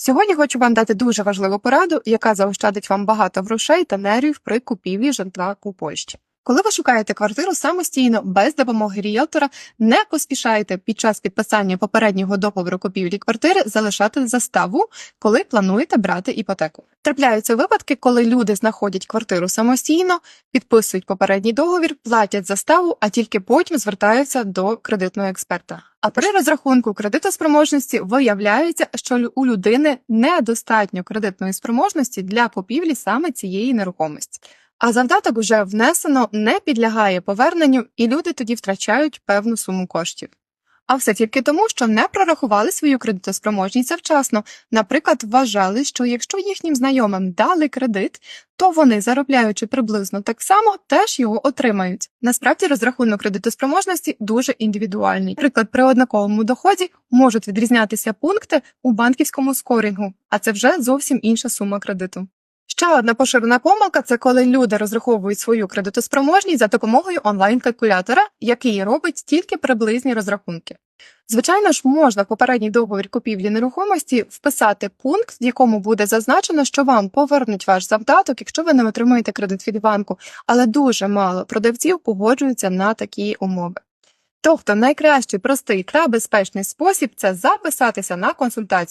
Сьогодні хочу вам дати дуже важливу пораду, яка заощадить вам багато грошей та нервів при купівлі житла у Польщі. Коли ви шукаєте квартиру самостійно без допомоги ріелтора, не поспішайте під час підписання попереднього договору купівлі квартири залишати заставу, коли плануєте брати іпотеку. Трапляються випадки, коли люди знаходять квартиру самостійно, підписують попередній договір, платять заставу, а тільки потім звертаються до кредитного експерта. А при розрахунку кредитоспроможності виявляється, що у людини недостатньо кредитної спроможності для купівлі саме цієї нерухомості. А завдаток вже внесено не підлягає поверненню, і люди тоді втрачають певну суму коштів. А все тільки тому, що не прорахували свою кредитоспроможність завчасно. Наприклад, вважали, що якщо їхнім знайомим дали кредит, то вони, заробляючи приблизно так само, теж його отримають. Насправді розрахунок кредитоспроможності дуже індивідуальний. Наприклад, при однаковому доході можуть відрізнятися пункти у банківському скорінгу, а це вже зовсім інша сума кредиту. Ще одна поширена помилка це коли люди розраховують свою кредитоспроможність за допомогою онлайн-калькулятора, який робить тільки приблизні розрахунки. Звичайно ж, можна в попередній договір купівлі нерухомості вписати пункт, в якому буде зазначено, що вам повернуть ваш завдаток, якщо ви не отримаєте кредит від банку, але дуже мало продавців погоджуються на такі умови. Тобто найкращий простий та безпечний спосіб це записатися на консультацію.